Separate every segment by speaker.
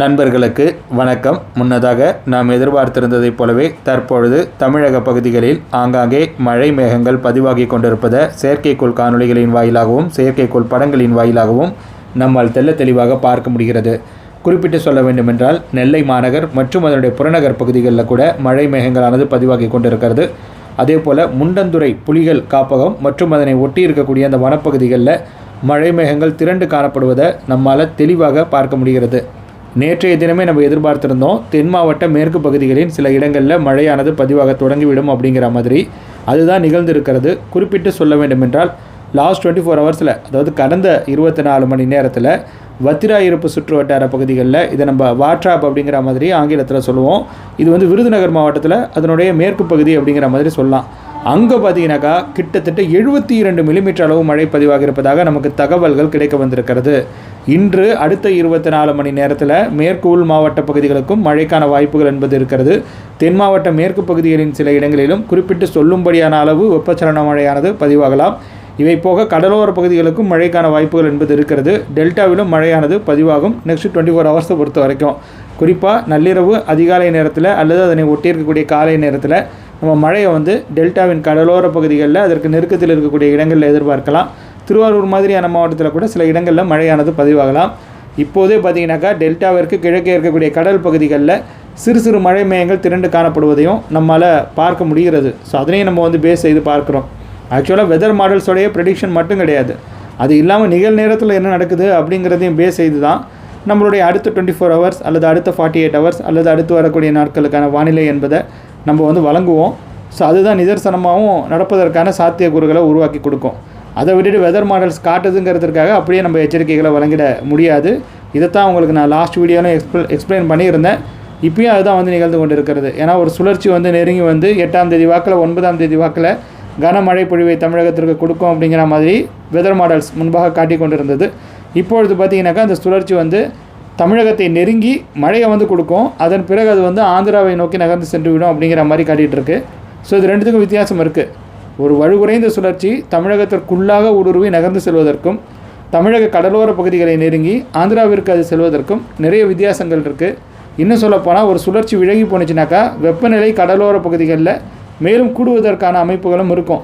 Speaker 1: நண்பர்களுக்கு வணக்கம். முன்னதாக நாம் எதிர்பார்த்திருந்ததைப் போலவே தற்பொழுது தமிழக பகுதிகளில் ஆங்காங்கே மழை மேகங்கள் பதிவாகி கொண்டிருப்பதை செயற்கைக்கோள் காணொளிகளின் வாயிலாகவும் செயற்கைக்கோள் படங்களின் வாயிலாகவும் நம்மால் தெள்ள தெளிவாக பார்க்க முடிகிறது. குறிப்பிட்டு சொல்ல வேண்டுமென்றால் நெல்லை மாநகர் மற்றும் அதனுடைய புறநகர் பகுதிகளில் கூட மழை மேகங்களானது பதிவாகி கொண்டிருக்கிறது. அதே போல் முண்டந்துறை புலிகள் காப்பகம் மற்றும் அதனை ஒட்டி இருக்கக்கூடிய அந்த வனப்பகுதிகளில் மழை மேகங்கள் திரண்டு காணப்படுவதை நம்மால் தெளிவாக பார்க்க முடிகிறது. நேற்றைய தினமே நம்ம எதிர்பார்த்திருந்தோம். தென் மாவட்ட மேற்கு பகுதிகளின் சில இடங்களில் மழையானது பதிவாக தொடங்கிவிடும் அப்படிங்கிற மாதிரி. அதுதான் நிகழ்ந்திருக்கிறது. குறிப்பிட்டு சொல்ல வேண்டுமென்றால் லாஸ்ட் டுவெண்ட்டி ஃபோர் ஹவர்ஸில் அதாவது கடந்த இருபத்தி நாலு மணி நேரத்தில் வத்திராயிருப்பு சுற்று வட்டார பகுதிகளில் இதை நம்ம வாட்ராப் அப்படிங்கிற மாதிரி ஆங்கிலத்தில் சொல்லுவோம். இது வந்து விருதுநகர் மாவட்டத்தில் அதனுடைய மேற்கு பகுதி அப்படிங்கிற மாதிரி சொல்லலாம். அங்கே பார்த்தீங்கன்னாக்கா கிட்டத்தட்ட எழுபத்தி இரண்டு மில்லிமீட்டர் அளவு மழை பதிவாக இருப்பதாக நமக்கு தகவல்கள் கிடைக்க வந்திருக்கிறது. இன்று அடுத்த இருபத்தி நாலு மணி நேரத்தில் மேற்கு உள் மாவட்ட பகுதிகளுக்கும் மழைக்கான வாய்ப்புகள் என்பது இருக்கிறது. தென் மாவட்ட மேற்கு பகுதிகளின் சில இடங்களிலும் குறிப்பிட்டு சொல்லும்படியான அளவு வெப்பச்சலன மழையானது பதிவாகலாம். இவை போக கடலோர பகுதிகளுக்கும் மழைக்கான வாய்ப்புகள் என்பது இருக்கிறது. டெல்டாவிலும் மழையானது பதிவாகும். நெக்ஸ்ட் டுவெண்ட்டி ஃபோர் ஹவர்ஸை பொறுத்த வரைக்கும். குறிப்பாக நள்ளிரவு அதிகாலை நேரத்தில் அல்லது அதனை ஒட்டி இருக்கக்கூடிய காலை நேரத்தில் நம்ம மழையை வந்து டெல்டாவின் கடலோர பகுதிகளில் அதற்கு நெருக்கத்தில் இருக்கக்கூடிய இடங்களில் எதிர்பார்க்கலாம். திருவாரூர் மாதிரியான மாவட்டத்தில் கூட சில இடங்களில் மழையானது பதிவாகலாம். இப்போதே பார்த்தீங்கன்னாக்கா டெல்டாவிற்கு கிழக்கே இருக்கக்கூடிய கடல் பகுதிகளில் சிறு சிறு மழை மேகங்கள் திரண்டு காணப்படுவதையும் நம்மால் பார்க்க முடிகிறது. ஸோ அதனையும் நம்ம வந்து பேஸ் செய்து பார்க்குறோம். ஆக்சுவலாக வெதர் மாடல்ஸோடைய ப்ரெடிக்ஷன் மட்டும் கிடையாது. அது இல்லாமல் நிகழ்நேரத்தில் என்ன நடக்குது அப்படிங்கிறதையும் பேஸ் செய்து தான் நம்மளுடைய அடுத்த டுவெண்ட்டி ஃபோர் ஹவர்ஸ் அல்லது அடுத்த ஃபார்ட்டி எயிட் ஹவர்ஸ் அல்லது அடுத்து வரக்கூடிய நாட்களுக்கான வானிலை என்பதை நம்ம வந்து வழங்குவோம். ஸோ அதுதான் நிதர்சனமாகவும் நடப்பதற்கான சாத்தியக்கூறுகளை உருவாக்கி கொடுக்கும். அதை விட்டுட்டு வெதர் மாடல்ஸ் காட்டுதுங்கிறதுக்காக அப்படியே நம்ம எச்சரிக்கைகளை வழங்கிட முடியாது. இதைத்தான் உங்களுக்கு நான் லாஸ்ட் வீடியோவில் எக்ஸ்பிள எக்ஸ்பிளைன் பண்ணியிருந்தேன். இப்பயும் அதுதான் வந்து நிகழ்ந்து கொண்டு இருக்கிறது ஏன்னா ஒரு சுழற்சி வந்து நெருங்கி வந்து எட்டாம் தேதி வாக்கில் ஒன்பதாம் தேதி வாக்கில் கனமழை பொழிவை தமிழகத்திற்கு கொடுக்கும் அப்படிங்கிற மாதிரி வெதர் மாடல்ஸ் முன்பாக காட்டி கொண்டிருந்தது. இப்பொழுது பார்த்தீங்கன்னாக்கா அந்த சுழற்சி வந்து தமிழகத்தை நெருங்கி மழையை வந்து கொடுக்கும். அதன் பிறகு அது வந்து ஆந்திராவை நோக்கி நகர்ந்து சென்று விடும் அப்படிங்கிற மாதிரி காட்டிகிட்டு இருக்கு. ஸோ இது ரெண்டுத்துக்கும் வித்தியாசம் இருக்குது ஒரு வலுகுறைந்த சுழற்சி தமிழகத்திற்குள்ளாக ஊடுருவி நகர்ந்து செல்வதற்கும் தமிழக கடலோர பகுதிகளை நெருங்கி ஆந்திராவிற்கு அது செல்வதற்கும் நிறைய வித்தியாசங்கள் இருக்குது இன்னும் சொல்லப்போனால் ஒரு சுழற்சி விலகி போணுச்சுனாக்கா வெப்பநிலை கடலோர பகுதிகளில் மேலும் கூடுவதற்கான அமைப்புகளும் இருக்கும்.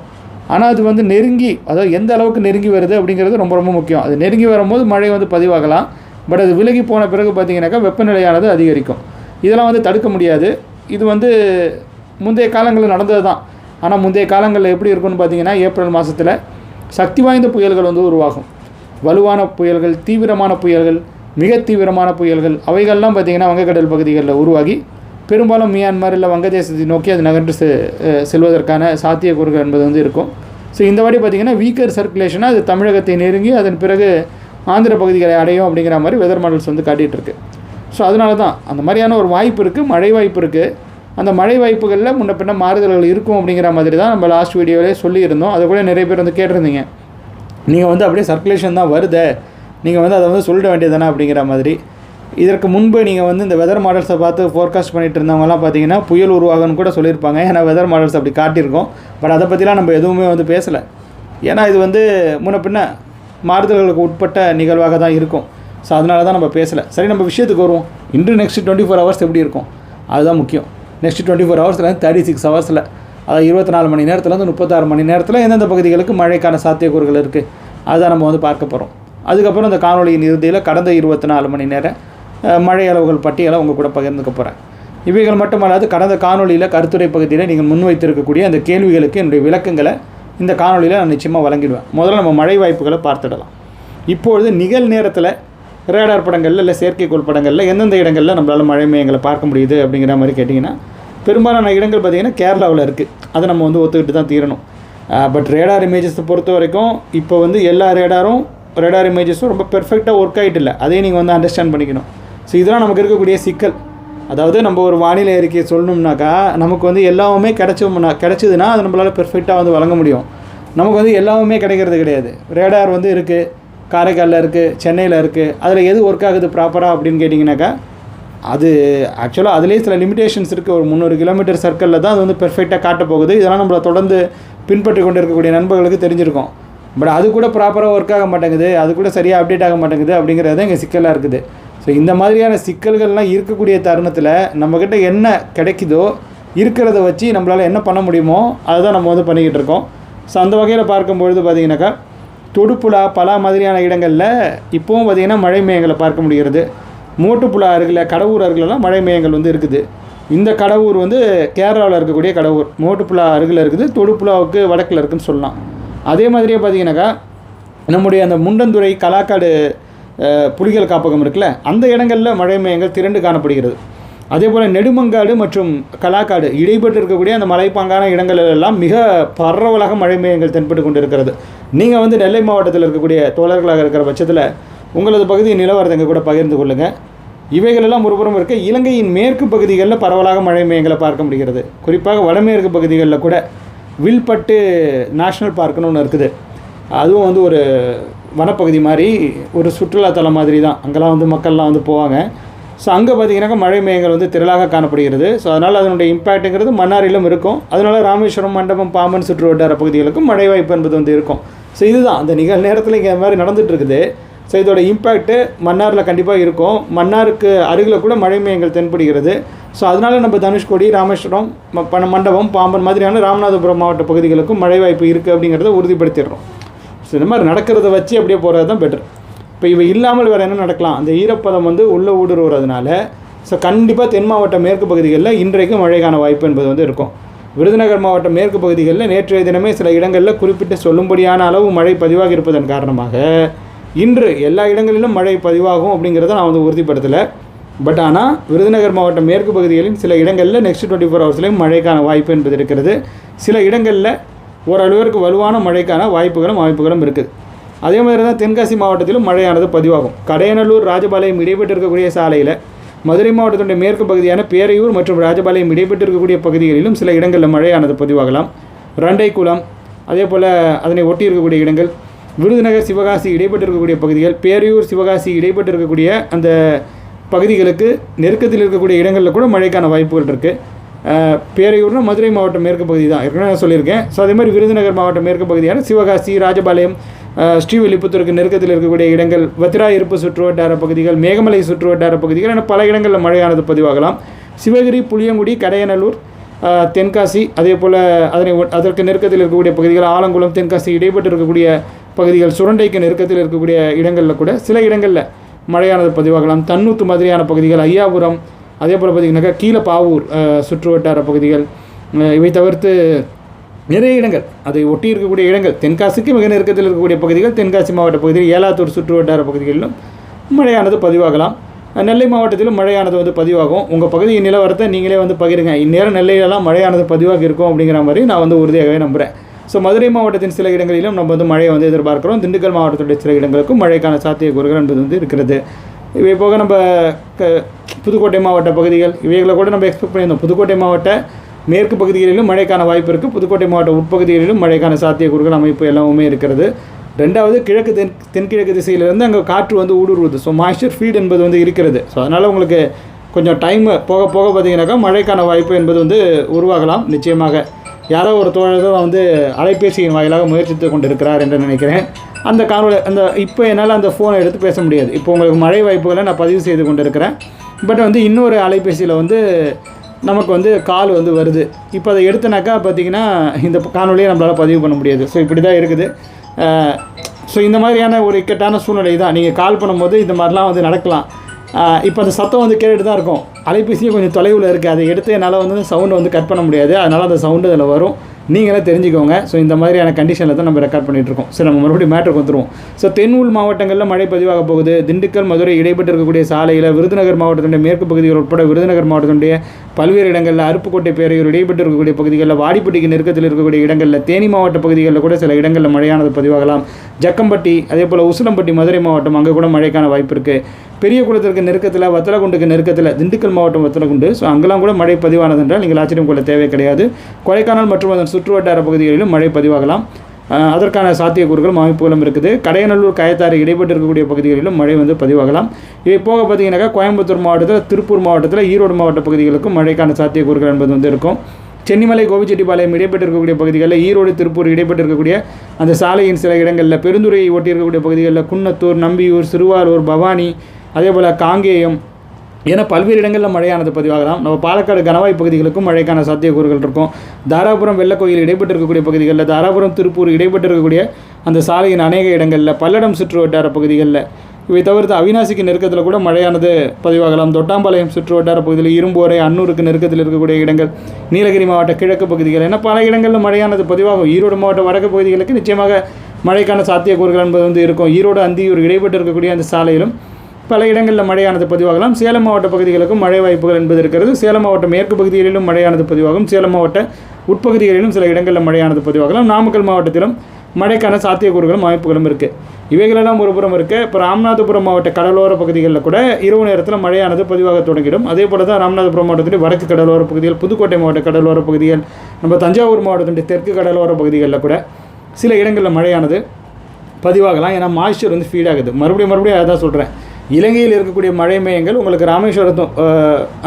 Speaker 1: ஆனால் அது வந்து நெருங்கி அதாவது எந்த அளவுக்கு நெருங்கி வருது அப்படிங்கிறது ரொம்ப ரொம்ப முக்கியம். அது நெருங்கி வரும்போது மழை வந்து பதிவாகலாம். பட் அது விலகி போன பிறகு பார்த்தீங்கன்னாக்கா வெப்பநிலையானது அதிகரிக்கும். இதெல்லாம் வந்து தடுக்க முடியாது. இது வந்து முந்தைய காலங்களில் நடந்தது தான் ஆனால் முந்தைய காலங்களில் எப்படி இருக்கும்னு பார்த்தீங்கன்னா ஏப்ரல் மாதத்தில் சக்தி வாய்ந்த புயல்கள் வந்து உருவாகும். வலுவான புயல்கள் தீவிரமான புயல்கள் மிக தீவிரமான புயல்கள் அவைகள்லாம் பார்த்திங்கன்னா வங்கக்கடல் பகுதிகளில் உருவாகி பெரும்பாலும் மியான்மர் இல்லை வங்கதேசத்தை நோக்கி அது நகர்ந்து செ செல்வதற்கான சாத்தியக்கூறுகள் என்பது வந்து இருக்கும். ஸோ இந்த வாட்டி பார்த்திங்கன்னா வீக்கர் சர்க்குலேஷனாக அது தமிழகத்தை நெருங்கி அதன் பிறகு ஆந்திர பகுதிகளை அடையும் அப்படிங்கிற மாதிரி வெதர் மாடல்ஸ் வந்து காட்டிகிட்டு இருக்கு. ஸோ அதனால தான் அந்த மாதிரியான ஒரு வாய்ப்பு இருக்குது மழை வாய்ப்பு இருக்குது அந்த மழை வாய்ப்புகளில் முன்ன பின்ன மாறுதல்கள் இருக்கும் அப்படிங்கிற மாதிரி தான் நம்ம லாஸ்ட் வீடியோவிலே சொல்லியிருந்தோம். அதை கூட நிறைய பேர் வந்து கேட்டிருந்தீங்க. நீங்கள் வந்து அப்படியே சர்க்குலேஷன் தான் வருதே. நீங்கள் வந்து அதை வந்து சொல்லிட வேண்டியதானே அப்படிங்கிற மாதிரி. இதற்கு முன்பு நீங்கள் வந்து இந்த வெதர் மாடல்ஸை பார்த்து ஃபோர்காஸ்ட் பண்ணிட்டு இருந்தவங்கலாம் பார்த்தீங்கன்னா புயல் உருவாகும்னு கூட சொல்லியிருப்பாங்க. ஏன்னா வெதர் மாடல்ஸ் அப்படி காட்டியிருக்கோம். பட் அதை பற்றிலாம் நம்ம எதுவுமே வந்து பேசலை. ஏன்னா இது வந்து முன்ன பின்ன மாறுதல்களுக்கு உட்பட்ட நிகழ்வாக தான் இருக்கும். ஸோ அதனால தான் நம்ம பேசலை. சரி நம்ம விஷயத்துக்கு வருவோம். இன்று நெக்ஸ்ட் டுவெண்ட்டி ஃபோர் ஹவர்ஸ் எப்படி இருக்கும்? அதுதான் முக்கியம். நெக்ஸ்ட் டுவெண்ட்டி ஃபோர் ஹவர்ஸில் தேர்ட்டி சிக்ஸ் ஹவர்ஸில் அதாவது இருபத்தி நாலு மணி நேரத்துலேருந்து முப்பத்தாறு மணி நேரத்தில் எந்தெந்த பகுதிகளுக்கு மழைக்கான சாத்தியக்கூறுகள் இருக்குது அதுதான் நம்ம வந்து பார்க்க போகிறோம் அதுக்கப்புறம் இந்த காணொலியின் இறுதியில் கடந்த இருபத்தி நாலு மணி நேரம் மழை அளவுகள் பட்டியலை உங்கள் கூட பகிர்ந்துக்க போகிறேன் இவைகள் மட்டுமல்லாது கடந்த காணொலியில் கருத்துரை பகுதியில் நீங்கள் முன்வைத்திருக்கக்கூடிய அந்த கேள்விகளுக்கு என்னுடைய விளக்கங்களை இந்த காணொலியில் நான் நிச்சயமாக வழங்கிடுவேன். முதல்ல நம்ம மழை வாய்ப்புகளை பார்த்துடலாம். இப்பொழுது நிகழ் நேரத்தில் ரேடார் படங்களில் இல்லை செயற்கைக்கோள் படங்களில் எந்தெந்த இடங்களில் நம்மளால் மழை மேகங்களை பார்க்க முடியுது அப்படிங்கிற மாதிரி கேட்டிங்கன்னா பெரும்பாலான இடங்கள் பார்த்திங்கன்னா கேரளாவில் இருக்குது அதை நம்ம வந்து ஒத்துக்கிட்டு தான் தீரணும். பட் ரேடார் இமேஜஸை பொறுத்த வரைக்கும் இப்போ வந்து எல்லா ரேடாரும் ரேடார் இமேஜஸும் ரொம்ப பெர்ஃபெக்டாக ஒர்க் ஆகிட்டு இல்லை. அதையும் நீங்கள் வந்து அண்டர்ஸ்டாண்ட் பண்ணிக்கணும். ஸோ இதெல்லாம் நமக்கு இருக்கக்கூடிய சிக்கல். அதாவது நம்ம ஒரு வானிலை அறிக்கையை சொல்லணும்னாக்கா நமக்கு வந்து எல்லாமே கிடச்சோம்னா கிடச்சிதுன்னா அது நம்மளால் பெர்ஃபெக்டாக வந்து வழங்க முடியும். நமக்கு வந்து எல்லாமே கிடைக்கிறது கிடையாது. ரேடார் வந்து இருக்குது காரைக்காலில் இருக்குது சென்னையில் இருக்குது அதில் எது ஒர்க் ஆகுது ப்ராப்பராக அப்படின்னு கேட்டிங்கனாக்கா அது ஆக்சுவலாக அதுலேயே சில லிமிடேஷன்ஸ் இருக்குது ஒரு முந்நூறு கிலோமீட்டர் சர்க்கிளில் தான் அது வந்து பெர்ஃபெக்டாக காட்ட போகுது. இதெல்லாம் நம்மளை தொடர்ந்து பின்பற்றி கொண்டு இருக்கக்கூடிய நண்பர்களுக்கு தெரிஞ்சிருக்கும். பட் அது கூட ப்ராப்பராக ஒர்க் ஆக மாட்டேங்குது. அது கூட சரியாக அப்டேட் ஆக மாட்டேங்குது அப்படிங்கிறது தான் இங்கே சிக்கலாக இருக்குது. ஸோ இந்த மாதிரியான சிக்கல்கள்லாம் இருக்கக்கூடிய தருணத்தில் நம்மக்கிட்ட என்ன கிடைக்குதோ இருக்கிறத வச்சு நம்மளால் என்ன பண்ண முடியுமோ அதை தான் நம்ம வந்து பண்ணிக்கிட்டு இருக்கோம். ஸோ அந்த வகையில் பார்க்கும்பொழுது பார்த்தீங்கன்னாக்கா தொடுப்புலா பலா மாதிரியான இடங்களில் இப்போவும் பார்த்திங்கன்னா மழை மேகங்களை பார்க்க முடிகிறது. மூட்டுப்புழா அருகில் கடவுர் அருகிலலாம் மழை மேகங்கள் வந்து இருக்குது. இந்த கடவுர் வந்து கேரளாவில் இருக்கக்கூடிய கடவுர். மூட்டுப்புழா அருகில் இருக்குது தொடுப்புழாவுக்கு வடக்கில் இருக்குன்னு சொல்லலாம். அதே மாதிரியே பார்த்தீங்கன்னாக்கா நம்முடைய அந்த முண்டந்துறை கலாக்காடு புலிகள் காப்பகம் இருக்குல்ல அந்த இடங்களில் மழை மேகங்கள் திரண்டு காணப்படுகிறது. அதே போல் நெடுமங்காடு மற்றும் கலாக்காடு இடைப்பட்டு இருக்கக்கூடிய அந்த மலைப்பாங்கான இடங்களிலெல்லாம் மிக பரவலாக மழை மேகங்கள் தென்பட்டு கொண்டு இருக்கிறது நீங்கள் வந்து நெல்லை மாவட்டத்தில் இருக்கக்கூடிய தோழர்களாக இருக்கிற பட்சத்தில் உங்களது பகுதி நிலவரத்தை கூட பகிர்ந்து கொள்ளுங்கள் இவைகளெல்லாம் ஒருபுறம் இருக்க இலங்கையின் மேற்கு பகுதிகளில் பரவலாக மழை மேகங்களை பார்க்க முடிகிறது. குறிப்பாக வடமேற்கு பகுதிகளில் கூட வில்பட்டு நேஷ்னல் பார்க்குன்னு ஒன்று இருக்குது. அதுவும் வந்து ஒரு வனப்பகுதி மாதிரி ஒரு சுற்றுலாத்தலம் மாதிரி தான். அங்கெல்லாம் வந்து மக்கள்லாம் வந்து போவாங்க. ஸோ அங்கே பார்த்தீங்கன்னாக்கா மழை மேகங்கள் வந்து திரளாக காணப்படுகிறது. ஸோ அதனால் அதனுடைய இம்பேக்ட்டுங்கிறது மன்னாரிலும் இருக்கும். அதனால ராமேஸ்வரம் மண்டபம் பாம்பன் சுற்று வட்டார பகுதிகளுக்கும் மழை வாய்ப்பு என்பது வந்து இருக்கும். ஸோ இதுதான். அந்த நிகழ் நேரத்தில் இங்கே மாதிரி நடந்துட்டு இருக்குது ஸோ இதோட இம்பேக்ட்டு மன்னாரில் கண்டிப்பாக இருக்கும். மன்னாருக்கு அருகில் கூட மழை மேகங்கள் தென்படுகிறது. ஸோ அதனால் நம்ம தனுஷ்கோடி ராமேஸ்வரம் பண மண்டபம் பாம்பன் மாதிரியான ராமநாதபுரம் மாவட்ட பகுதிகளுக்கும் மழை வாய்ப்பு இருக்குது அப்படிங்கிறத உறுதிப்படுத்திடுறோம். ஸோ இந்த மாதிரி நடக்கிறத வச்சு அப்படியே போகிறது தான் பெட்டர் இப்போ இவை இல்லாமல் வேறு என்ன நடக்கலாம்? அந்த ஈரப்பதம் வந்து உள்ளே ஊடுருவுறதுனால ஸோ கண்டிப்பாக தென் மாவட்ட மேற்கு பகுதிகளில் இன்றைக்கு மழைக்கான வாய்ப்பு என்பது வந்து இருக்கும். விருதுநகர் மாவட்ட மேற்கு பகுதிகளில் நேற்றைய தினமே சில இடங்களில் குறிப்பிட்டு சொல்லும்படியான அளவு மழை பதிவாகி இருப்பதன் காரணமாக இன்று எல்லா இடங்களிலும் மழை பதிவாகும் அப்படிங்கிறத நான் வந்து உறுதிப்படுத்தலை. பட் ஆனால் விருதுநகர் மாவட்ட மேற்கு பகுதிகளின் சில இடங்களில் நெக்ஸ்ட் டுவெண்ட்டி ஃபோர் ஹவர்ஸ்லேயும் மழைக்கான வாய்ப்பு என்பது இருக்கிறது. சில இடங்களில் ஓரளவிற்கு வலுவான மழைக்கான வாய்ப்புகளும் வாய்ப்புகளும் இருக்குது. அதே மாதிரி தான் தென்காசி மாவட்டத்திலும் மழையானது பதிவாகும். கடையநல்லூர் ராஜபாளையம் இடைப்பட்டு இருக்கக்கூடிய சாலையில் மதுரை மாவட்டத்தினுடைய மேற்கு பகுதியான பேரையூர் மற்றும் ராஜபாளையம் இடைப்பட்டு இருக்கக்கூடிய பகுதிகளிலும் சில இடங்களில் மழையானது பதிவாகலாம். ரண்டைக்குளம் அதே போல் அதனை ஒட்டி இருக்கக்கூடிய இடங்கள் விருதுநகர் சிவகாசி இடைப்பட்டு இருக்கக்கூடிய பகுதிகள் பேரையூர் சிவகாசி இடைப்பட்டு இருக்கக்கூடிய அந்த பகுதிகளுக்கு நெருக்கத்தில் இருக்கக்கூடிய இடங்களில் கூட மழைக்கான வாய்ப்புகள் இருக்குது பேரையூர்னா மதுரை மாவட்டம் மேற்கு பகுதி தான். ஏற்கனவே நான் சொல்லியிருக்கேன். ஸோ அதே மாதிரி விருதுநகர் மாவட்டம் மேற்கு பகுதியான சிவகாசி ராஜபாளையம் ஸ்ரீவில்லிபுத்தூருக்கு நெருக்கத்தில் இருக்கக்கூடிய இடங்கள் வத்திரா இருப்பு சுற்றுவட்டார பகுதிகள் மேகமலை சுற்றுவட்டார பகுதிகள் என பல இடங்களில் மழையானது பதிவாகலாம். சிவகிரி புளியங்குடி கடையநல்லூர் தென்காசி அதே போல் அதனை அதற்கு நெருக்கத்தில் இருக்கக்கூடிய பகுதிகள் ஆலங்குளம் தென்காசி இடைப்பட்டு இருக்கக்கூடிய பகுதிகள் சுரண்டைக்கு நெருக்கத்தில் இருக்கக்கூடிய இடங்களில் கூட சில இடங்களில் மழையானது பதிவாகலாம். தன்னூத்து மாதிரியான பகுதிகள் ஐயாபுரம் அதே போல் பார்த்திங்கனாக்கா கீழப்பாவூர் அஹ், சுற்று பகுதிகள் இவை தவிர்த்து நிறைய இடங்கள். அதை ஒட்டி இருக்கக்கூடிய இடங்கள். தென்காசிக்கு மிக நெருக்கத்தில் இருக்கக்கூடிய பகுதிகள் தென்காசி மாவட்ட பகுதியில் ஏலாத்தூர் சுற்று வட்டார பகுதிகளிலும் மழையானது பதிவாகலாம். நெல்லை மாவட்டத்திலும் மழையானது வந்து பதிவாகும். உங்கள் பகுதியின் நிலவரத்தை நீங்களே வந்து பகிருங்க. இந்நேரம் நெல்லையிலலாம் மழையானது பதிவாக இருக்கும் அப்படிங்கிற மாதிரி நான் வந்து உறுதியாகவே நம்புகிறேன் ஸோ மதுரை மாவட்டத்தின் சில இடங்களிலும் நம்ம வந்து மழையை வந்து எதிர்பார்க்கிறோம். திண்டுக்கல் மாவட்டத்துடைய சில இடங்களுக்கும் மழைக்கான சாத்தியக்கூறுகள் என்பது வந்து இருக்கிறது. இவை போக நம்ம க புதுக்கோட்டை மாவட்ட பகுதிகள் இவைகளை கூட நம்ம எக்ஸ்பெக்ட் பண்ணியிருந்தோம். புதுக்கோட்டை மாவட்ட மேற்கு பகுதிகளிலும் மழைக்கான வாய்ப்பு இருக்குது புதுக்கோட்டை மாவட்ட உட்பகுதிகளிலும் மழைக்கான சாத்தியக்கூறுகள் அமைப்பு எல்லாமே இருக்கிறது. ரெண்டாவது கிழக்கு தென் தென்கிழக்கு திசையிலிருந்து அங்கே காற்று வந்து ஊடுருவுது. ஸோ மாய்ஸ்சர் ஃபீட் என்பது வந்து இருக்கிறது. ஸோ அதனால் உங்களுக்கு கொஞ்சம் டைம் போக போக பார்த்தீங்கன்னாக்கா மழைக்கான வாய்ப்பு என்பது வந்து உருவாகலாம். நிச்சயமாக யாரோ ஒரு தோழர் தான் வந்து அலைபேசியின் வாயிலாக முயற்சித்து கொண்டிருக்கிறார் என்று நினைக்கிறேன். அந்த காணொலி அந்த இப்போ என்னால் அந்த ஃபோனை எடுத்து பேச முடியாது. இப்போ உங்களுக்கு மழை வாய்ப்புகளை நான் பதிவு செய்து கொண்டிருக்கிறேன். பட் வந்து இன்னொரு அலைபேசியில் வந்து நமக்கு வந்து கால் வந்து வருது. இப்போ அதை எடுத்தனாக்கா பார்த்தீங்கன்னா இந்த காணொலியை நம்மளால் பதிவு பண்ண முடியாது. ஸோ இப்படி தான் இருக்குது ஸோ இந்த மாதிரியான ஒரு இக்கட்டான சூழ்நிலை தான். நீங்கள் கால் பண்ணும்போது இந்த மாதிரிலாம் வந்து நடக்கலாம். இப்போ அந்த சத்தம் வந்து கேட்டுட்டு தான் இருக்கும். அலைபேசியும் கொஞ்சம் தொலைவில் இருக்குது அதை எடுத்து என்னால் வந்து சவுண்டை வந்து கட் பண்ண முடியாது. அதனால் அந்த சவுண்டு அதில் வரும். நீங்களே தெரிஞ்சுக்கோங்க. ஸோ இந்த மாதிரியான கண்டிஷனில் தான் நம்ம ரெக்கார்ட் பண்ணிகிட்டு இருக்கோம். சரி நம்ம மறுபடியும் மேட்ருக்கு வந்துருவோம். ஸோ தென் உள் மாவட்டங்களில் மழை பதிவாக போகுது. திண்டுக்கல் மதுரை இடைப்பட்டு இருக்கக்கூடிய சாலையில் விருதுநகர் மாவட்டத்தினுடைய மேற்கு பகுதிகள் உட்பட விருதுநகர் மாவட்டத்தினுடைய பல்வேறு இடங்களில் அருப்புக்கோட்டை பேரையூர் இடைப்பட்டு இருக்கக்கூடிய பகுதிகளில் வாடிப்பட்டிக்கு நெருக்கத்தில் இருக்கக்கூடிய இடங்களில் தேனி மாவட்ட பகுதிகளில் கூட சில இடங்களில் மழையானது பதிவாகலாம். ஜக்கம்பட்டி அதே போல் உசிலம்பட்டி மதுரை மாவட்டம் அங்கே கூட மழைக்கான வாய்ப்பு இருக்குது பெரிய குளத்திற்கு நெருக்கத்தில் வத்தலகுண்டுக்கு நெருக்கத்தில் திண்டுக்கல் மாவட்டம் வத்தலகுண்டு. ஸோ அங்கெல்லாம் கூட மழை பதிவானது என்றால் நீங்கள் ஆச்சரியம் கொள்ள தேவை கிடையாது. கொடைக்கானல் மற்றும் அதன் சுற்றுவட்டார பகுதிகளிலும் மழை பதிவாகலாம். அதற்கான சாத்தியக்கூறுகளும் அமைப்புகளும் இருக்குது. கடையநல்லூர் கயத்தாறு இடைப்பட்டு இருக்கக்கூடிய பகுதிகளிலும் மழை வந்து பதிவாகலாம். இவை போக பார்த்தீங்கன்னாக்கா கோயம்புத்தூர் மாவட்டத்தில் திருப்பூர் மாவட்டத்தில் ஈரோடு மாவட்ட பகுதிகளுக்கும் மழைக்கான சாத்தியக்கூறுகள் என்பது வந்து இருக்கும். சென்னிமலை கோபிச்செட்டிப்பாளையம் இடைப்பட்டு இருக்கக்கூடிய பகுதிகளில் ஈரோடு திருப்பூர் இடைப்பட்டு இருக்கக்கூடிய அந்த சாலையின் சில இடங்களில் பெருந்துறையை ஒட்டி இருக்கக்கூடிய பகுதிகளில் குன்னத்தூர் நம்பியூர் சிறுவாரூர் பவானி
Speaker 2: அதே போல் காங்கேயம் ஏன்னா பல்வேறு இடங்களில் மழையானது பதிவாகலாம். நம்ம பாலக்காடு கணவாய் பகுதிகளுக்கும் மழைக்கான சாத்தியக்கூறுகள் இருக்கும். தாராபுரம் வெள்ளக்கோயில் இடைப்பட்டு இருக்கக்கூடிய பகுதிகளில் தாராபுரம் திருப்பூர் இடைப்பட்டு இருக்கக்கூடிய அந்த சாலையின் அநேக இடங்களில் பல்லடம் சுற்று வட்டார பகுதிகளில் இவை தவிர்த்து அவினாசிக்கு நெருக்கத்தில் கூட மழையானது பதிவாகலாம். தொட்டாம்பாளையம் சுற்று வட்டார பகுதியில் இரும்போரை அன்னூருக்கு நெருக்கத்தில் இருக்கக்கூடிய இடங்கள் நீலகிரி மாவட்ட கிழக்கு பகுதிகள் என பல இடங்களில் மழையானது பதிவாகும். ஈரோடு மாவட்ட வடக்கு பகுதிகளுக்கு நிச்சயமாக மழைக்கான சாத்தியக்கூறுகள் என்பது வந்து இருக்கும். ஈரோடு அந்தியூர் இடைப்பட்டு இருக்கக்கூடிய அந்த சாலையிலும் பல இடங்களில் மழையானது பதிவாகலாம். சேலம் மாவட்ட பகுதிகளுக்கும் மழை வாய்ப்புகள் என்பது இருக்கிறது. சேலம் மாவட்ட மேற்கு பகுதிகளிலும் மழையானது பதிவாகும். சேலம் மாவட்ட உட்பகுதிகளிலும் சில இடங்களில் மழையானது பதிவாகலாம். நாமக்கல் மாவட்டத்திலும் மழைக்கான சாத்தியக்கூறுகளும் வாய்ப்புகளும் இருக்குது இவைகளெல்லாம் ஒரு புறம் இருக்குது இப்போ ராமநாதபுரம் மாவட்ட கடலோர பகுதிகளில் கூட இரவு நேரத்தில் மழையானது பதிவாக தொடங்கிடும். அதே போல தான் ராமநாதபுரம் மாவட்டத்தின் வடக்கு கடலோர பகுதிகள் புதுக்கோட்டை மாவட்ட கடலோர பகுதிகள் நம்ம தஞ்சாவூர் மாவட்டத்தின் தெற்கு கடலோர பகுதிகளில் கூட சில இடங்களில் மழையானது பதிவாகலாம். ஏன்னா மாய்ச்சர் வந்து ஃபீட் ஆகுது. மறுபடியும் மறுபடியும் அதான் சொல்கிறேன் இலங்கையில் இருக்கக்கூடிய மழை மையங்கள் உங்களுக்கு ராமேஸ்வரத்தும்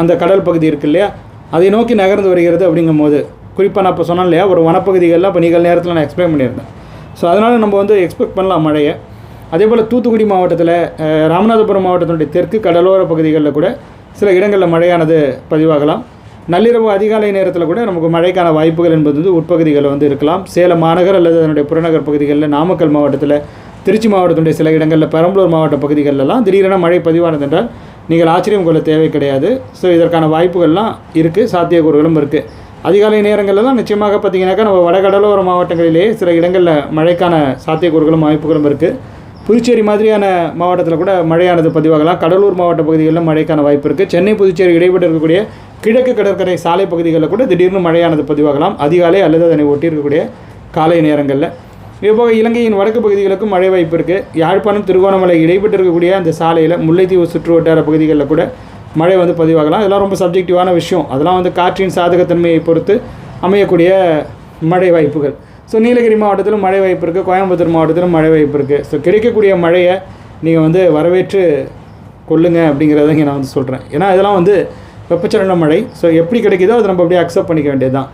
Speaker 2: அந்த கடல் பகுதி இருக்கு இல்லையா? அதை நோக்கி நகர்ந்து வருகிறது அப்படிங்கும் போது குறிப்பாக நான் இப்போ சொன்னேன் இல்லையா ஒரு வனப்பகுதிகளெலாம் இப்போ நிகழ் நேரத்தில் நான் எக்ஸ்பிளைன் பண்ணியிருந்தேன். ஸோ அதனால் நம்ம வந்து எக்ஸ்பெக்ட் பண்ணலாம் மழையை. அதே போல் தூத்துக்குடி மாவட்டத்தில் ராமநாதபுரம் மாவட்டத்தினுடைய தெற்கு கடலோர பகுதிகளில் கூட சில இடங்களில் மழையானது பதிவாகலாம். நள்ளிரவு அதிகாலை நேரத்தில் கூட நமக்கு மழைக்கான வாய்ப்புகள் என்பது வந்து உட்பகுதிகளில் வந்து இருக்கலாம். சேலம் மாநகர் அல்லது அதனுடைய புறநகர் பகுதிகளில் நாமக்கல் மாவட்டத்தில் திருச்சி மாவட்டத்துடைய சில இடங்களில் பெரம்பலூர் மாவட்ட பகுதிகளெல்லாம் திடீரென மழை பதிவானதென்றால் நீங்கள் ஆச்சரியம் கொள்ள தேவை கிடையாது. ஸோ இதற்கான வாய்ப்புகள்லாம் இருக்குது சாத்தியக்கூறுகளும் இருக்குது அதிகாலை நேரங்களெல்லாம் நிச்சயமாக பார்த்தீங்கன்னாக்கா நம்ம வடகடலோர மாவட்டங்களிலேயே சில இடங்களில் மழைக்கான சாத்தியக்கூறுகளும் வாய்ப்புகளும் இருக்குது புதுச்சேரி மாதிரியான மாவட்டத்தில் கூட மழையானது பதிவாகலாம். கடலூர் மாவட்ட பகுதிகளில் மழைக்கான வாய்ப்பு இருக்குது சென்னை புதுச்சேரி இடைப்பட்டு இருக்கக்கூடிய கிழக்கு கடற்கரை சாலை பகுதிகளில் கூட திடீர்னு மழையானது பதிவாகலாம். அதிகாலை அல்லது அதனை ஒட்டி இருக்கக்கூடிய காலை நேரங்களில். இதுபோக இலங்கையின் வடக்கு பகுதிகளுக்கும் மழை வாய்ப்பு இருக்குது யாழ்ப்பாணம் திருகோணமலை இடைப்பட்டு இருக்கக்கூடிய அந்த சாலையில் முல்லைத்தீவு சுற்று வட்டார பகுதிகளில் கூட மழை வந்து பதிவாகலாம். இதெல்லாம் ரொம்ப சப்ஜெக்டிவான விஷயம். அதெல்லாம் வந்து காற்றின் சாதகத்தன்மையை பொறுத்து அமையக்கூடிய மழை வாய்ப்புகள். ஸோ நீலகிரி மாவட்டத்திலும் மழை வாய்ப்பு இருக்குது கோயம்புத்தூர் மாவட்டத்திலும் மழை வாய்ப்பு இருக்குது ஸோ கிடைக்கக்கூடிய மழையை நீங்கள் வந்து வரவேற்று கொள்ளுங்க அப்படிங்கிறத இங்கே நான் வந்து சொல்கிறேன் ஏன்னா இதெல்லாம் வந்து வெப்பச்சலன மழை. ஸோ எப்படி கிடைக்குதோ அதை நம்ம அப்படியே அக்செப்ட் பண்ணிக்க வேண்டியது தான்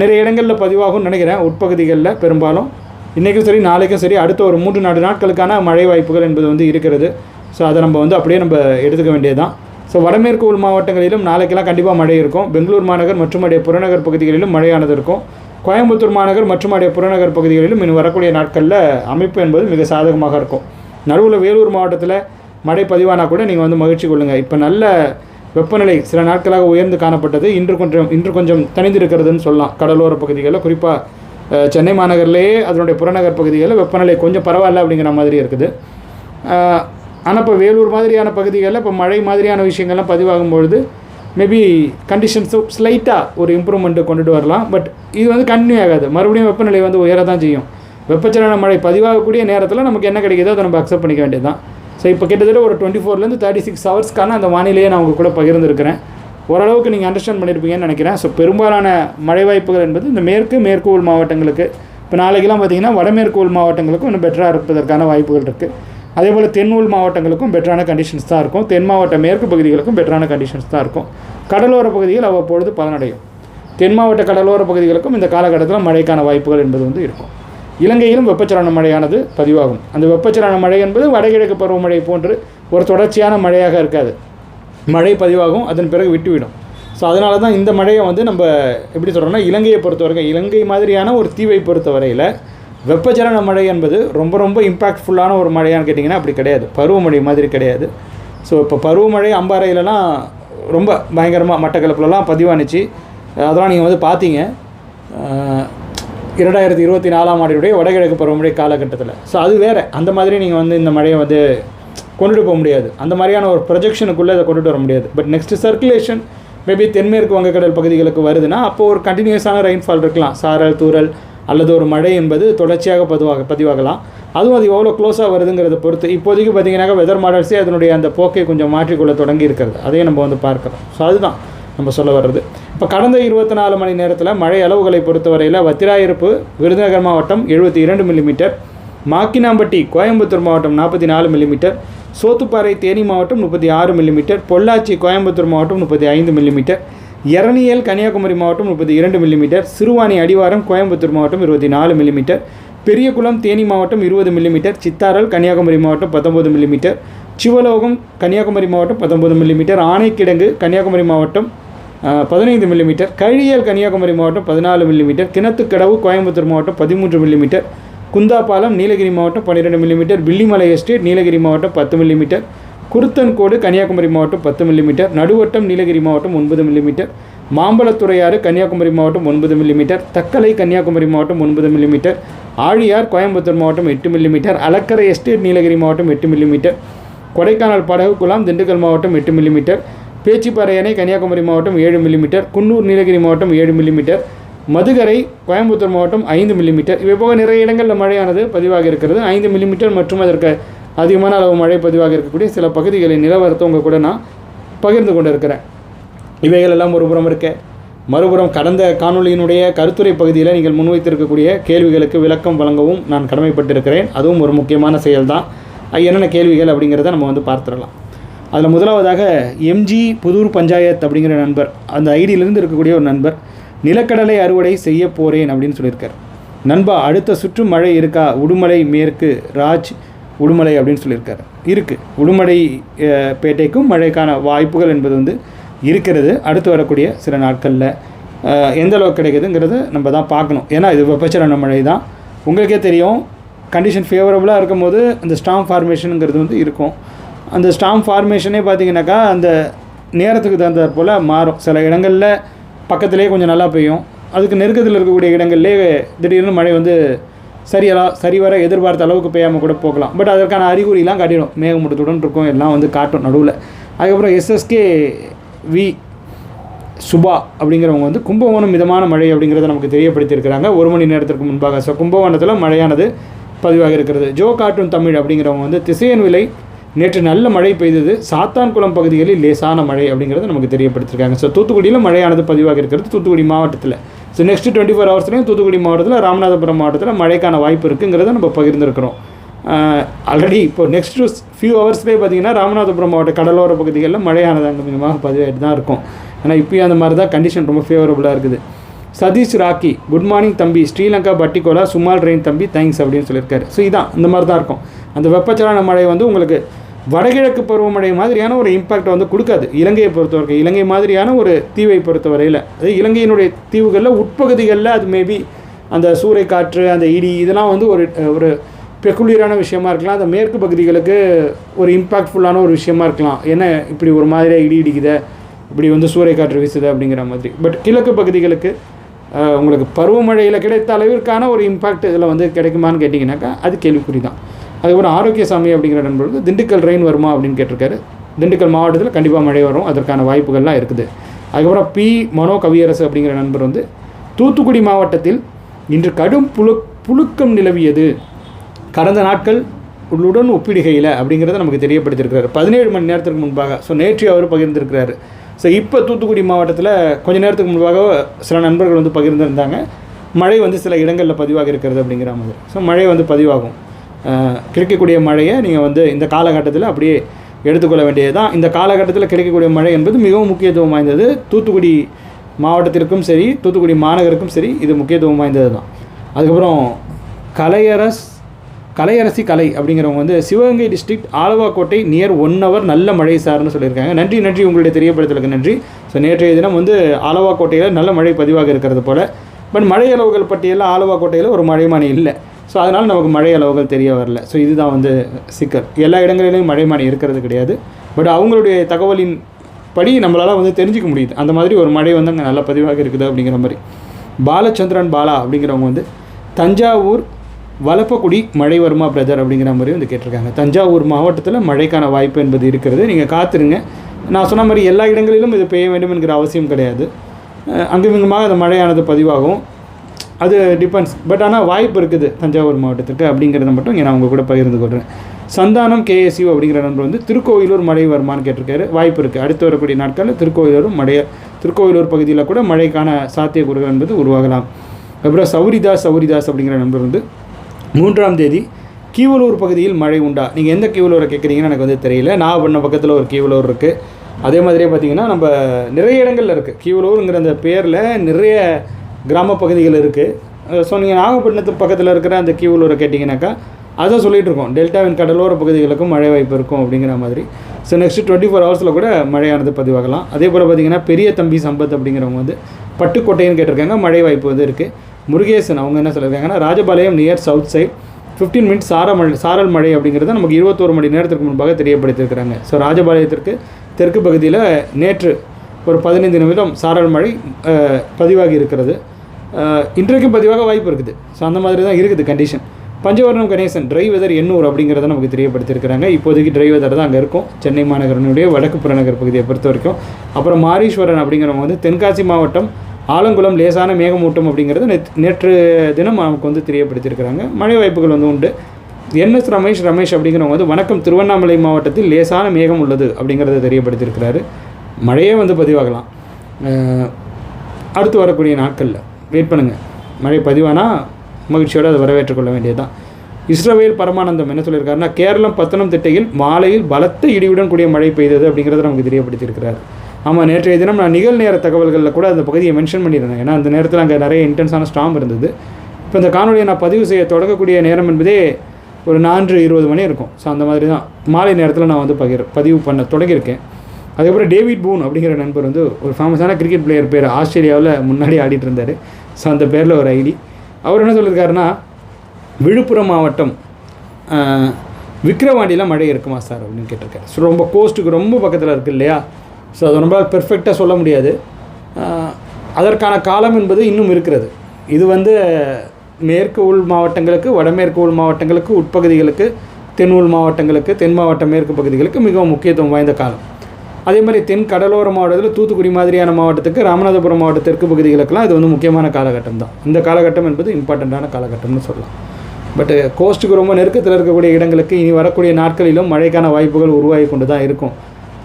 Speaker 2: நிறைய இடங்களில் பதிவாகும்னு நினைக்கிறேன். உட்பகுதிகளில் பெரும்பாலும் இன்றைக்கும் சரி நாளைக்கும் சரி அடுத்த ஒரு மூன்று நாலு நாட்களுக்கான மழை வாய்ப்புகள் என்பது வந்து இருக்கிறது. ஸோ அதை நம்ம வந்து அப்படியே நம்ம எடுத்துக்க வேண்டியது தான் ஸோ வடமேற்கு உள் மாவட்டங்களிலும் நாளைக்கெல்லாம் கண்டிப்பாக மழை இருக்கும். பெங்களூர் மாநகர் மற்றும் அடைய புறநகர் பகுதிகளிலும் மழையானது இருக்கும். கோயம்புத்தூர் மாநகர் மற்றும் அடைய புறநகர் பகுதிகளிலும் இன்னும் வரக்கூடிய நாட்களில் அமைப்பு என்பது மிக சாதகமாக இருக்கும். நடுவில் வேலூர் மாவட்டத்தில் மழை பதிவானா கூட நீங்கள் வந்து மகிழ்ச்சி கொள்ளுங்கள் இப்போ நல்ல வெப்பநிலை சில நாட்களாக உயர்ந்து காணப்பட்டது. இன்று கொஞ்சம் இன்று கொஞ்சம் தனிந்திருக்கிறதுன்னு சொல்லலாம். கடலோர பகுதிகளில் குறிப்பாக சென்னை மாநகர்லேயே அதனுடைய புறநகர் பகுதிகளில் வெப்பநிலை கொஞ்சம் பரவாயில்ல அப்படிங்கிற மாதிரி இருக்குது. ஆனால் இப்போ வேலூர் மாதிரியான பகுதிகளில் இப்போ மழை மாதிரியான விஷயங்கள்லாம் பதிவாகும் பொழுது மேபி கண்டிஷன்ஸு ஸ்லைட்டாக ஒரு இம்ப்ரூவ்மெண்ட்டு கொண்டுட்டு வரலாம். பட் இது வந்து கண்டினியூ ஆகாது. மறுபடியும் வெப்பநிலை வந்து உயர தான் செய்யும். வெப்பச்சலன மழை பதிவாகக்கூடிய நேரத்தில் நமக்கு என்ன கிடைக்குதோ அதை நம்ம அக்செப்ட் பண்ணிக்க வேண்டியது தான் ஸோ இப்போ கிட்டத்தட்ட ஒரு டுவெண்ட்டி ஃபோர்லேருந்து தேர்ட்டி சிக்ஸ் ஹவர்ஸ்க்கான அந்த வானிலையை நான் உங்கள் கூட பகிர்ந்துருக்கிறேன். ஓரளவுக்கு நீங்கள் அண்டர்ஸ்டாண்ட் பண்ணியிருப்பீங்கன்னு நினைக்கிறேன். ஸோ பெரும்பாலான மழை வாய்ப்புகள் என்பது இந்த மேற்கு மேற்கு உள் மாவட்டங்களுக்கு இப்போ நாளைக்கெல்லாம் பார்த்தீங்கன்னா வடமேற்கு உள் மாவட்டங்களுக்கும் இன்னும் பெட்டராக இருப்பதற்கான வாய்ப்புகள் இருக்குது அதே போல் தென் உள் மாவட்டங்களுக்கும் பெட்டரான கண்டிஷன்ஸ் தான் இருக்கும். தென் மாவட்ட மேற்கு பகுதிகளுக்கும் பெட்டரான கண்டிஷன்ஸ் தான் இருக்கும். கடலோர பகுதிகள் அவ்வப்பொழுது பலனடையும். தென் மாவட்ட கடலோர பகுதிகளுக்கும் இந்த காலகட்டத்தில் மழைக்கான வாய்ப்புகள் என்பது வந்து இருக்கும். இலங்கையிலும் வெப்பச்சலன மழையானது பதிவாகும். அந்த வெப்பச்சலன மழை என்பது வடகிழக்கு பருவமழை போன்று ஒரு தொடர்ச்சியான மழையாக இருக்காது. மழை பதிவாகும் அதன் பிறகு விட்டுவிடும். ஸோ அதனால தான் இந்த மழையை வந்து நம்ம எப்படி சொல்கிறோம்னா இலங்கையை பொறுத்தவரைக்கும் இலங்கை மாதிரியான ஒரு தீவை பொறுத்தவரையில் வெப்பச்சலன மழை என்பது ரொம்ப ரொம்ப இம்பாக்ட்ஃபுல்லான ஒரு மழையான்னு கேட்டிங்கன்னா அப்படி கிடையாது. பருவமழை மாதிரி கிடையாது. ஸோ இப்போ பருவமழை அம்பாறையிலலாம் ரொம்ப பயங்கரமாக மட்டக்களப்புலலாம் பதிவானுச்சு. அதெல்லாம் நீங்கள் வந்து பார்த்தீங்க இரண்டாயிரத்தி இருபத்தி நாலாம் ஆண்டினுடைய வடகிழக்கு பருவமழை காலகட்டத்தில். ஸோ அது வேறு. அந்த மாதிரி நீங்கள் வந்து இந்த மழையை வந்து கொண்டுட்டு போக முடியாது. அந்த மாதிரியான ஒரு ப்ரொஜெக்ஷனுக்குள்ளே இதை கொண்டுட்டு வர முடியாது. பட் நெக்ஸ்ட் சர்க்குலேஷன் மேபி தென்மேற்கு வங்கக்கடல் பகுதிகளுக்கு வருதுன்னா அப்போது ஒரு கண்டினியூஸான ரெயின்ஃபால் இருக்கலாம். சாரல் தூரல் அல்லது ஒரு மழை என்பது தொடர்ச்சியாக பதிவாக பதிவாகலாம். அதுவும் அது எவ்வளோ க்ளோஸாக வருதுங்கிறத பொறுத்து இப்போதைக்கு பார்த்தீங்கன்னாக்க வெதர் மாடல்ஸே அதனுடைய அந்த போக்கை கொஞ்சம் மாற்றிக்கொள்ள தொடங்கி இருக்கிறது. அதையும் நம்ம வந்து பார்க்குறோம். ஸோ அதுதான் நம்ம சொல்ல வர்றது. இப்போ கடந்த இருபத்தி நாலு மணி நேரத்தில் மழை அளவுகளை பொறுத்தவரையில் வத்திராயிருப்பு விருதுநகர் மாவட்டம் எழுபத்தி இரண்டு மில்லிமீட்டர் மாக்கினாம்பட்டி கோயம்புத்தூர் மாவட்டம் நாற்பத்தி நாலு மில்லிமீட்டர் சோத்துப்பாறை தேனி மாவட்டம் முப்பத்தி ஆறு மில்லிமீட்டர் பொள்ளாச்சி கோயம்புத்தூர் மாவட்டம் முப்பத்தி ஐந்து மில்லிமீட்டர் எரணியல் கன்னியாகுமரி மாவட்டம் முப்பத்தி இரண்டு மில்லிமீட்டர் சிறுவாணி அடிவாரம் கோயம்புத்தூர் மாவட்டம் இருபத்தி நாலு மில்லிமீட்டர் பெரியகுளம் தேனி மாவட்டம் இருபது மில்லிமீட்டர் சித்தாரல் கன்னியாகுமரி மாவட்டம் பத்தொம்பது மில்லிமீட்டர் சிவலோகம் கன்னியாகுமரி மாவட்டம் பத்தொம்பது மில்லிமீட்டர் ஆனைக்கிடங்கு கன்னியாகுமரி மாவட்டம் பதினைந்து மில்லிமீட்டர் கழியல் கன்னியாகுமரி மாவட்டம் பதினாலு மில்லிமீட்டர் கிணத்துக்கடவு கோயம்புத்தூர் மாவட்டம் பதிமூன்று மில்லிமீட்டர் குந்தாபாலம் நீலகிரி மாவட்டம் பன்னிரெண்டு மில்லிமீட்டர் வில்லிமலை எஸ்டேட் நீலகிரி மாவட்டம் பத்து மில்லிமீட்டர் குருத்தன்கோடு கன்னியாகுமரி மாவட்டம் பத்து மில்லிமீட்டர் நடுவட்டம் நீலகிரி மாவட்டம் ஒன்பது மில்லிமீட்டர் மாம்பழத்துறையாறு கன்னியாகுமரி மாவட்டம் ஒன்பது மில்லிமீட்டர் தக்கலை கன்னியாகுமரி மாவட்டம் ஒன்பது மில்லிமீட்டர் ஆழியார் கோயம்புத்தூர் மாவட்டம் எட்டு மில்லிமீட்டர் அலக்கரை எஸ்டேட் நீலகிரி மாவட்டம் எட்டு மில்லிமீட்டர் கொடைக்கானல் படகு திண்டுக்கல் மாவட்டம் எட்டு மில்லிமீட்டர் பேச்சிப்பாறை அணை கன்னியாகுமரி மாவட்டம் ஏழு மில்லிமீட்டர் குன்னூர் நீலகிரி மாவட்டம் ஏழு மில்லிமீட்டர் மதுகரை கோயம்புத்தூர் மாவட்டம் ஐந்து மில்லிமீட்டர் இவை போக நிறைய இடங்களில் மழையானது பதிவாக இருக்கிறது. ஐந்து மில்லிமீட்டர் மற்றும் அதற்கு அதிகமான அளவு மழை பதிவாக இருக்கக்கூடிய சில பகுதிகளின் நிலவரத்தை உங்கள் கூட நான் பகிர்ந்து கொண்டு இருக்கிறேன் இவைகள் எல்லாம் ஒரு புறம் இருக்க மறுபுறம் கடந்த காணொளியினுடைய கருத்துரை பகுதியில் நீங்கள் முன்வைத்திருக்கக்கூடிய கேள்விகளுக்கு விளக்கம் வழங்கவும் நான் கடமைப்பட்டிருக்கிறேன். அதுவும் ஒரு முக்கியமான செயல்தான். என்னென்ன கேள்விகள் அப்படிங்கிறத நம்ம வந்து பார்த்துடலாம். அதில் முதலாவதாக எம்ஜி புதூர் பஞ்சாயத் அப்படிங்கிற நண்பர் அந்த ஐடியிலேருந்து இருக்கக்கூடிய ஒரு நண்பர் நிலக்கடலை அறுவடை செய்ய போகிறேன் அப்படின்னு சொல்லியிருக்கார். நண்பா அடுத்த சுற்று மழை இருக்கா? உடுமலை மேற்கு ராஜ் உடுமலை அப்படின்னு சொல்லியிருக்காரு. இருக்குது உடுமலை பேட்டைக்கும் மழைக்கான வாய்ப்புகள் என்பது வந்து இருக்கிறது. அடுத்து வரக்கூடிய சில நாட்களில் எந்த அளவுக்கு கிடைக்குதுங்கிறத நம்ம தான் பார்க்கணும். ஏன்னா இது வெப்பச்சலன மழை தான். உங்களுக்கே தெரியும் கண்டிஷன் ஃபேவரபுளாக இருக்கும்போது அந்த ஸ்டாம் ஃபார்மேஷனுங்கிறது வந்து இருக்கும். அந்த ஸ்டாம் ஃபார்மேஷனே பார்த்திங்கனாக்கா அந்த நேரத்துக்கு தகுந்தாற் போல் மாறும். சில இடங்களில் பக்கத்துலேயே கொஞ்சம் நல்லா பெய்யும். அதுக்கு நெருக்கத்தில் இருக்கக்கூடிய இடங்கள்லேயே திடீர்னு மழை வந்து சரியலா சரிவர எதிர்பார்த்த அளவுக்கு பெய்யாமல் கூட போகலாம். பட் அதற்கான அறிகுறிலாம் காட்டிடும். மேகமூட்டத்துடன் இருக்கும் எல்லாம் வந்து காட்டும் நடுவில். அதுக்கப்புறம் எஸ்எஸ்கே வி சுபா அப்படிங்கிறவங்க வந்து கும்பகோணம் மிதமான மழை அப்படிங்கிறத நமக்கு தெரியப்படுத்தியிருக்கிறாங்க. ஒரு மணி நேரத்திற்கு முன்பாக. ஸோ கும்பகோணத்தில் மழையானது பதிவாக இருக்கிறது. ஜோ கார்ட்டூன் தமிழ் அப்படிங்கிறவங்க வந்து திசையன் விலை நேற்று நல்ல மழை பெய்தது. சாத்தான்குளம் பகுதிகளில் லேசான மழை அப்படிங்கிறது நமக்கு தெரியப்படுத்திருக்காங்க. ஸோ தூத்துக்குடியில் மழையானது பதிவாக இருக்கிறது. தூத்துக்குடி மாவட்டத்தில். ஸோ நெக்ஸ்ட் டுவெண்ட்டி ஃபோர் ஹவர்ஸ்லேயும் தூத்துக்குடி மாவட்டத்தில் ராமநாதபுரம் மாவட்டத்தில் மழைக்கான வாய்ப்பு இருக்குங்கிறத நம்ம பகிர்ந்துருக்கிறோம். ஆல்ரெடி இப்போ நெக்ஸ்ட் ஃபியூ ஹவர்ஸ்லேயே பார்த்தீங்கன்னா ராமநாதபுரம் மாவட்ட கடலோர பகுதிகளில் மழையானது அங்கே மிகமாக பதிவாகிட்டு தான் இருக்கும். ஆனால் இப்போயும் அந்த மாதிரி தான் கண்டிஷன் ரொம்ப ஃபேவரபுளாக இருக்குது. சதீஷ் ராக்கி குட் மார்னிங் தம்பி. ஸ்ரீலங்கா பட்டிகோலா சுமால் ரெயின் தம்பி. தேங்க்ஸ் அப்படின்னு சொல்லியிருக்காரு. ஸோ இதான் இந்த மாதிரி தான் இருக்கும். அந்த வெப்பச்சலன மழை வந்து உங்களுக்கு வடகிழக்கு பருவமழை மாதிரியான ஒரு இம்பாக்டை வந்து கொடுக்காது. இலங்கையை பொறுத்தவரைக்கும் இலங்கை மாதிரியான ஒரு தீவை பொறுத்தவரையில் அது இலங்கையினுடைய தீவுகளில் உட்பகுதிகளில் அது மேபி அந்த சூறைக்காற்று அந்த இடி இதெல்லாம் வந்து ஒரு ஒரு பெக்குலியரான விஷயமா இருக்கலாம். அந்த மேற்கு பகுதிகளுக்கு ஒரு இம்பாக்ட்ஃபுல்லான ஒரு விஷயமா இருக்கலாம். என்ன இப்படி ஒரு மாதிரியாக இடி இடிக்குது இப்படி வந்து சூறைக்காற்று வீசுது அப்படிங்கிற மாதிரி. பட் கிழக்கு பகுதிகளுக்கு உங்களுக்கு பருவமழையில் கிடைத்த அளவிற்கான ஒரு இம்பாக்ட் இதில் வந்து கிடைக்குமான்னு கேட்டிங்கனாக்கா அது கேள்விக்குறி தான். அதுக்கப்புறம் ஆரோக்கியசாமி அப்படிங்கிற நண்பர்களுக்கு திண்டுக்கல் ரெயின் வருமா அப்படின்னு கேட்டிருக்காரு. திண்டுக்கல் மாவட்டத்தில் கண்டிப்பாக மழை வரும். அதற்கான வாய்ப்புகள்லாம் இருக்குது. அதுக்கப்புறம் பி மனோ கவியரசு அப்படிங்கிற நண்பர் வந்து தூத்துக்குடி மாவட்டத்தில் இன்று கடும் புழு புழுக்கம் நிலவியது. கடந்த நாட்கள் உடன் ஒப்பிடுகையில் அப்படிங்கிறத நமக்கு தெரியப்படுத்தியிருக்கிறார். பதினேழு மணி நேரத்துக்கு முன்பாக ஸோ நேற்று அவர் பகிர்ந்திருக்கிறாரு. ஸோ இப்போ தூத்துக்குடி மாவட்டத்தில் கொஞ்ச நேரத்துக்கு முன்பாக சில நண்பர்கள் வந்து பகிர்ந்திருந்தாங்க. மழை வந்து சில இடங்களில் பதிவாக இருக்கிறது அப்படிங்கிற மாதிரி. ஸோ மழை வந்து பதிவாகும். கிடைக்கக்கூடிய மழையை நீங்கள் வந்து இந்த காலகட்டத்தில் அப்படியே எடுத்துக்கொள்ள வேண்டியது தான் இந்த காலகட்டத்தில் கிடைக்கக்கூடிய மழை என்பது மிகவும் முக்கியத்துவம் வாய்ந்தது. தூத்துக்குடி மாவட்டத்திற்கும் சரி தூத்துக்குடி மாநகருக்கும் சரி இது முக்கியத்துவம் வாய்ந்தது தான் அதுக்கப்புறம் கலையரஸ் கலையரசி கலை அப்படிங்கிறவங்க வந்து Sivagangai district Alavakottai near one hour நல்ல மழை சார்னு சொல்லியிருக்காங்க. நன்றி நன்றி உங்களுடைய தெரியப்படுத்தலுக்கு நன்றி. ஸோ நேற்றைய தினம் வந்து ஆலவாக்கோட்டையில் நல்ல மழை பதிவாக இருக்கிறது போல். பட் மழை அளவுகள் பட்டியலில் ஆலவாக்கோட்டையில் ஒரு மழைமானி இல்லை. ஸோ அதனால் நமக்கு மழை அளவுகள் தெரிய வரல. ஸோ இதுதான் வந்து சிக்கல். எல்லா இடங்களிலும் மழைமானி இருக்கிறது கிடையாது. பட் அவங்களுடைய தகவலின் படி நம்மளால் வந்து தெரிஞ்சுக்க முடியுது. அந்த மாதிரி ஒரு மழை வந்து அங்கே நல்ல பதிவாக இருக்குது அப்படிங்கிற மாதிரி. பாலச்சந்திரன் பாலா அப்படிங்கிறவங்க வந்து தஞ்சாவூர் வலப்பக்குடி மழை வருமா பிரதர் அப்படிங்கிற மாதிரி வந்து கேட்டிருக்காங்க. தஞ்சாவூர் மாவட்டத்தில் மழைக்கான வாய்ப்பு என்பது இருக்கிறது. நீங்கள் காத்துருங்க. நான் சொன்ன மாதிரி எல்லா இடங்களிலும் இது பெய்ய வேண்டும் என்கிற அவசியம் கிடையாது. அங்குமிங்குமாக அந்த மழையானது பதிவாகும். அது டிபெண்ட்ஸ் பட் ஆனால் வாய்ப்பு இருக்குது தஞ்சாவூர் மாவட்டத்துக்கு அப்படிங்கிறத மட்டும் இங்கே நான் உங்கள் கூட பகிர்ந்து கொள்கிறேன் சந்தானம் கேஎஸ்யூ அப்படிங்கிற நண்பர் வந்து திருக்கோயிலூர் மழை வருமான்னு கேட்டிருக்காரு. வாய்ப்பு இருக்குது அடுத்து வரக்கூடிய நாட்களில் திருக்கோயிலூரும் மழைய திருக்கோயிலூர் பகுதியில் கூட மழைக்கான சாத்தியக்கூறுகள் என்பது உருவாகலாம். அப்புறம் சௌரிதாஸ் சௌரிதாஸ் அப்படிங்கிற நண்பர் வந்து மூன்றாம் தேதி கீவலூர் பகுதியில் மழை உண்டா? நீங்கள் எந்த கீவலூரை கேட்குறீங்கன்னு எனக்கு வந்து தெரியல. நான் பண்ண பக்கத்தில் ஒரு கீவலூர் இருக்குது அதே மாதிரியே பார்த்தீங்கன்னா நம்ம நிறைய இடங்களில் இருக்குது கீவலூருங்கிற அந்த பேரில் நிறைய கிராம பகுதிகள் இருக்குது ஸோ நீங்கள் நாகப்பட்டினத்து பக்கத்தில் இருக்கிற அந்த கீவலூரை கேட்டிங்கனாக்கா அதான் சொல்லிகிட்டு இருக்கோம். டெல்டாவின் கடலோர பகுதிகளுக்கும் மழை வாய்ப்பு இருக்கும் அப்படிங்கிற மாதிரி. ஸோ நெக்ஸ்ட் டுவெண்ட்டி ஃபோர் ஹவர்ஸில் கூட மழையானது பதிவாகலாம். அதே போல் பார்த்தீங்கன்னா பெரிய தம்பி சம்பத் அப்படிங்கிறவங்க வந்து பட்டுக்கோட்டைன்னு கேட்டிருக்காங்க. மழை வாய்ப்பு வந்து இருக்குது முருகேசன் அவங்க என்ன சொல்லியிருக்காங்கன்னா Rajapalayam near south side 15 minutes சார மழை சாரல் மழை அப்படிங்கிறத நமக்கு இருபத்தோரு மணி நேரத்திற்கு முன்பாக தெரியப்படுத்தியிருக்கிறாங்க. ஸோ ராஜபாளையத்திற்கு தெற்கு பகுதியில் நேற்று ஒரு பதினைந்து நிமிடம் சாரல் மழை பதிவாகி இருக்கிறது. இன்றைக்கும் பதிவாக வாய்ப்பு இருக்குது. ஸோ அந்த மாதிரி தான் இருக்குது condition Panchavarnam Ganesan dry weather Ennore அப்படிங்கிறத நமக்கு தெரியப்படுத்தியிருக்கிறாங்க. இப்போதைக்கு ட்ரை வெதர் தான் அங்கே இருக்கும். சென்னை மாநகரனுடைய வடக்கு புறநகர் பகுதியை பொறுத்த வரைக்கும். அப்புறம் மாரீஸ்வரன் அப்படிங்கிறவங்க வந்து தென்காசி மாவட்டம் ஆலங்குளம் லேசான மேகமூட்டம் அப்படிங்கிறது நேத் நேற்று தினம் நமக்கு வந்து தெரியப்படுத்தியிருக்கிறாங்க. மழை வாய்ப்புகள் வந்து உண்டு. என்எஸ் ரமேஷ் ரமேஷ் அப்படிங்கிறவங்க வந்து வணக்கம் திருவண்ணாமலை மாவட்டத்தில் லேசான மேகம் உள்ளது அப்படிங்கிறத தெரியப்படுத்தியிருக்கிறாரு. மழையே வந்து பதிவாகலாம். அடுத்து வரக்கூடிய நாட்களில். பண்ணுங்கள் மழை பதிவானா மகிழ்ச்சியோடு அதை வரவேற்றுக் கொள்ள வேண்டியதுதான். இஸ்ரவேல் பரமானந்தம் என்ன சொல்லியிருக்காருன்னா கேரளம் பத்தனம்திட்டையில் மாலையில் பலத்த இடியுடன் கூடிய மழை பெய்தது அப்படிங்கிறத நமக்கு தெரியப்படுத்தியிருக்கிறார். ஆமாம் நேற்றைய தினம் நான் நிகழ் நேர தகவல்களில் கூட அந்த பகுதியை மென்ஷன் பண்ணியிருந்தேன். ஏன்னா அந்த நேரத்தில் அங்கே நிறைய இன்டென்ஸான ஸ்டாம் இருந்தது. இப்போ இந்த காணொலியை நான் பதிவு செய்ய தொடங்கக்கூடிய நேரம் என்பதே ஒரு நான்கு இருபது மணி இருக்கும். ஸோ அந்த மாதிரி தான் மாலை நேரத்தில் நான் வந்து பகிர் பதிவு பண்ண தொடங்கியிருக்கேன். அதுக்கப்புறம் டேவிட் பூன் அப்படிங்கிற நண்பர் வந்து ஒரு ஃபேமஸான கிரிக்கெட் பிளேயர் பேர் ஆஸ்திரேலியாவில் முன்னாடி ஆடிட்டு இருந்தார். ஸோ அந்த பேரில் ஒரு ஐடி. அவர் என்ன சொல்லியிருக்காருன்னா விழுப்புரம் மாவட்டம் விக்ரவாண்டியில் மழை இருக்குமா சார் அப்படின்னு கேட்டிருக்காரு. ஸோ ரொம்ப கோஸ்ட்டுக்கு ரொம்ப பக்கத்தில் இருக்குது இல்லையா? ஸோ அதை ரொம்ப பெர்ஃபெக்டாக சொல்ல முடியாது. அதற்கான காலம் என்பது இன்னும் இருக்கிறது. இது வந்து மேற்கு உள் மாவட்டங்களுக்கு வடமேற்கு உள் மாவட்டங்களுக்கு உட்பகுதிகளுக்கு தென் உள் மாவட்டங்களுக்கு தென் மாவட்ட மேற்கு பகுதிகளுக்கு மிகவும் முக்கியத்துவம் வாய்ந்த காலம். அதே மாதிரி தென் கடலோர மாவட்டத்தில் தூத்துக்குடி மாதிரியான மாவட்டத்துக்கு ராமநாதபுரம் மாவட்ட தெற்கு பகுதிகளுக்கெல்லாம் இது வந்து முக்கியமான காலகட்டம் தான். இந்த காலகட்டம் என்பது இம்பார்ட்டண்ட்டான காலகட்டம்னு சொல்லலாம். பட் கோஸ்ட்டுக்கு ரொம்ப நெருக்கத்தில் இருக்கக்கூடிய இடங்களுக்கு இனி வரக்கூடிய நாட்களிலும் மழைக்கான வாய்ப்புகள் உருவாகி கொண்டு தான் இருக்கும்.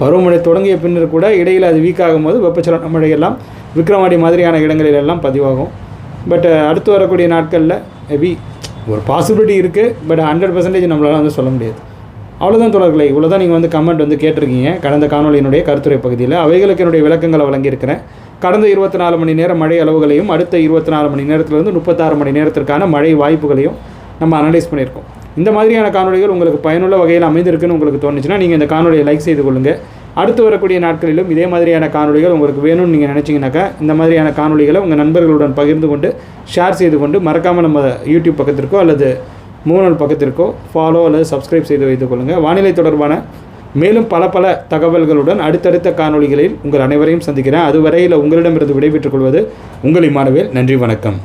Speaker 2: பருவமழை தொடங்கிய பின்னர் கூட இடையில் அது வீக் ஆகும்போது வெப்பச்சலன மழையெல்லாம் விக்ரமாடி மாதிரியான இடங்களில் எல்லாம் பதிவாகும். பட் அடுத்து வரக்கூடிய நாட்களில் மேபி ஒரு பாசிபிலிட்டி இருக்குது பட் ஹண்ட்ரட் பர்சன்டேஜ் நம்மளால் வந்து சொல்ல முடியாது. அவ்வளோதான் தொடர்களை இவ்வளோ தான் நீங்கள் வந்து கமெண்ட் வந்து கேட்டிருக்கீங்க. கடந்த காணொலியினுடைய கருத்துரை பகுதியில் அவைகளுக்கு என்னுடைய விளக்கங்களை வழங்கியிருக்கிறேன். கடந்த இருபத்தி நாலு மணி நேரம் மழை அளவுகளையும் அடுத்த இருபத்தி நாலு மணி நேரத்திலிருந்து முப்பத்தாறு மணி நேரத்திற்கான மழை வாய்ப்புகளையும் நம்ம அனலைஸ் பண்ணியிருக்கோம். இந்த மாதிரியான காணொலிகள் உங்களுக்கு பயனுள்ள வகையில் அமைந்திருக்குன்னு உங்களுக்கு தோணுச்சுன்னா நீங்கள் இந்த காணொலியை லைக் செய்து கொள்ளுங்கள் அடுத்து வரக்கூடிய நாட்களிலும் இதே மாதிரியான காணொலிகள் உங்களுக்கு வேணும்னு நீங்கள் நினச்சிங்கனாக்கா இந்த மாதிரியான காணொலிகளை உங்கள் நண்பர்களுடன் பகிர்ந்து கொண்டு ஷேர் செய்து கொண்டு மறக்காமல் நம்ம யூடியூப் பக்கத்திற்கோ அல்லது மூணு பக்கத்திற்கோ ஃபாலோ அல்லது சப்ஸ்கிரைப் செய்து வைத்துக் கொள்ளுங்கள் வானிலை தொடர்பான மேலும் பல பல தகவல்களுடன் அடுத்தடுத்த காணொளிகளில் உங்கள் அனைவரையும் சந்திக்கிறேன். அதுவரையில் உங்களிடமிருந்து விடைபெற்றுக் கொள்வது உங்கள் இமானுவேல். நன்றி வணக்கம்.